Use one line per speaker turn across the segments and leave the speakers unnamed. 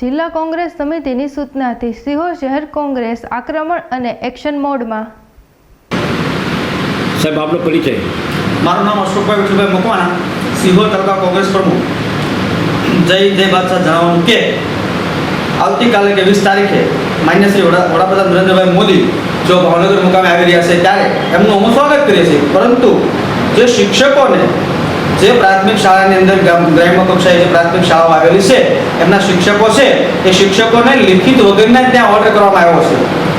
જિલ્લા કોંગ્રેસ સમિતિની સૂચનાથી સિહોર શહેર કોંગ્રેસ આક્રમણ અને એક્શન મોડમાં.
સાહેબ આપનો પરિચય.
મારું નામ અશોકભાઈ વિઠ્ઠલભાઈ મકવાણા સિહોર તાલુકા કોંગ્રેસ પ્રમુખ. જય જય બાદશાહ જણાવવાનું કે આવતીકાલે કે વીસ તારીખે માન્ય શ્રી વડાપ્રધાન નરેન્દ્રભાઈ મોદી જો ભાવનગર મુકામે આવી રહ્યા છે ત્યારે એમનું અમે સ્વાગત કરીએ છીએ. પરંતુ જે શિક્ષકોને જે પ્રાથમિક શાળાની અંદર ગ્રામ- ગ્રામ્ય કક્ષાએ જે પ્રાથમિક શાળાઓ આવેલી છે, એમના શિક્ષકો છે, એ શિક્ષકોને લિખિત વગરના જ ત્યાં ઓર્ડર કરવામાં આવ્યો છે.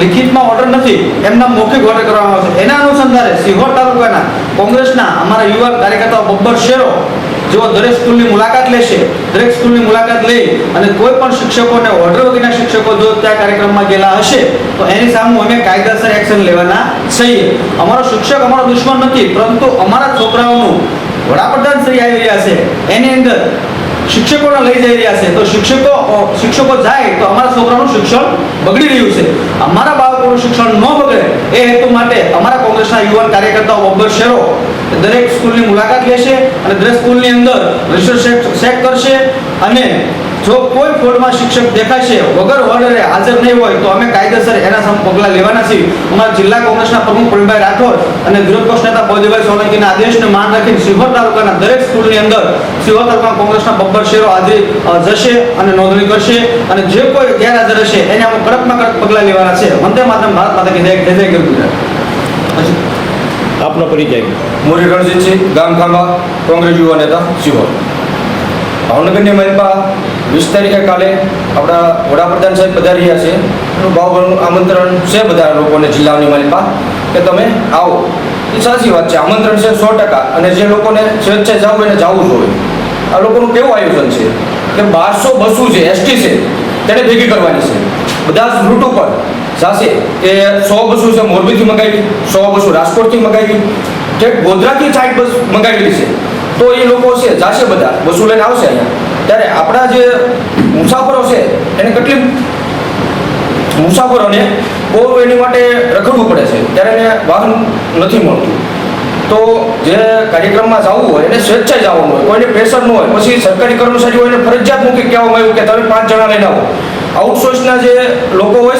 લિખિતમાં ઓર્ડર નથી, એમના મૌખિક ઓર્ડર કરવામાં આવશે એના અનુસંધાને સિહોર તાલુકાના કોંગ્રેસના અમારા યુવા કાર્યકર્તાઓ બબ્બર શેરો જેઓ દરેક સ્કૂલની મુલાકાત લેશે, દરેક સ્કૂલની મુલાકાત લઈ અને કોઈ પણ શિક્ષકોને ઓર્ડર વગેરેના શિક્ષકો જો ત્યાં કાર્યક્રમમાં ગયેલા હશે, તો એની સામે અમે કાયદેસર એક્શન લેવાના છીએ. અમારો શિક્ષક અમારો દુશ્મન નથી, પરંતુ અમારા છોકરાઓનું વડાપ્રધાન શ્રી આવી રહ્યા છે. એની અંદર શિક્ષકોને લઈ જઈ રહ્યા છે. તો શિક્ષકો શિક્ષકો જાય તો અમારા છોકરાનું શિક્ષણ બગડી રહ્યું છે. અમારા બાળકોનું શિક્ષણ ન બગડે એ હેતુ માટે અમારા કોંગ્રેસના યુવાન કાર્યકર્તાઓ બબ્બર શેરો દરેક સ્કૂલની મુલાકાત લેશે અને દરેક સ્કૂલની અંદર રજિસ્ટર ચેક કરશે અને જો કોઈ ફોડમાં શિક્ષક દેખાશે, વગર ઓર્ડરે હાજર નહીં હોય, તો અમે કાયદેસર એના સામે પગલાં લેવાના છીએ. અમારા જિલ્લા કોંગ્રેસના પ્રમુખ પ્રવીણભાઈ રાઠોડ અને વિરોધ પક્ષ નેતા બળદેવભાઈ સોલંકીના આદેશને માન રાખીને સિહોર તાલુકાના દરેક સ્કૂલની અંદર સિહોર તાલુકા કોંગ્રેસના બબ્બર શેરો હાજરી જશે અને નોંધણી કરશે. અને જે કોઈ ગેરહાજર હશે, એને અમે કડકમાં કડક પગલાં લેવાના છે. વંદે માતરમ, ભારત માતા કે જય જય ગુજરાત.
આપનો પરિચય
મોરી રણજીતસિંહ ગામ ખાંભા, કોંગ્રેસ યુવા નેતા સિહોર. ભાવનગરની મહેલમાં વીસ તારીખે કાલે આપણા વડાપ્રધાન સાહેબ પધારી રહ્યા છે. એનું ભાવભરનું આમંત્રણ છે બધા લોકોને જિલ્લાની મહેલમાં કે તમે આવો. એ સાચી વાત છે. આમંત્રણ છે સો ટકા અને જે લોકોને સ્વેચ્છાએ જવું એને જવું જોઈએ. આ લોકોનું કેવું આયોજન છે? કે બારસો બસો છે એસટી છે, તેને ભેગી કરવાની છે. બધા રૂટ ઉપર જાશે કે સો બસો છે, મોરબીથી મગાવી સો બસો રાજકોટથી મગાવી કે ગોધરાથી સાઠ બસ મગાવેલી છે. તો એ લોકો છે, જાશે બધા, બસો લઈને આવશે અહીંયા. ત્યારે આપણા જે મુસાફરો છે, એને કેટલી મુસાફરોને બહુ એની માટે રખડવું પડે છે. ત્યારે એને વાહન નથી મળતું. તો જે કાર્યક્રમમાં જવું હોય, એને સ્વેચ્છાએ જવાનું હોય, કોઈને પ્રેશર ન હોય, પછી સરકારી કર્મચારી હોય એને ફરજિયાત મૂકી કહેવામાં આવ્યું કે તમે પાંચ જણા લઈને આવો. આઉટસોર્સના જે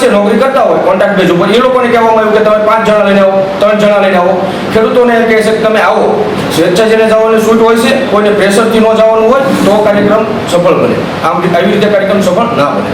છે, નોકરી કરતા હોય કોન્ટ્રાક્ટ બેઝ ઉપર. એ લોકોને કહેવામાં આવ્યું કે તમે પાંચ જણા લઈને આવો, ત્રણ જણા લઈને આવો. ખેડૂતોને એમ કહે છે કે તમે આવો. સ્વેચ્છા જેને જવાની છૂટ હોય છે, કોઈને પ્રેશરથી ન જવાનું હોય, તો કાર્યક્રમ સફળ બને. આમ આવી રીતે કાર્યક્રમ સફળ ના બને.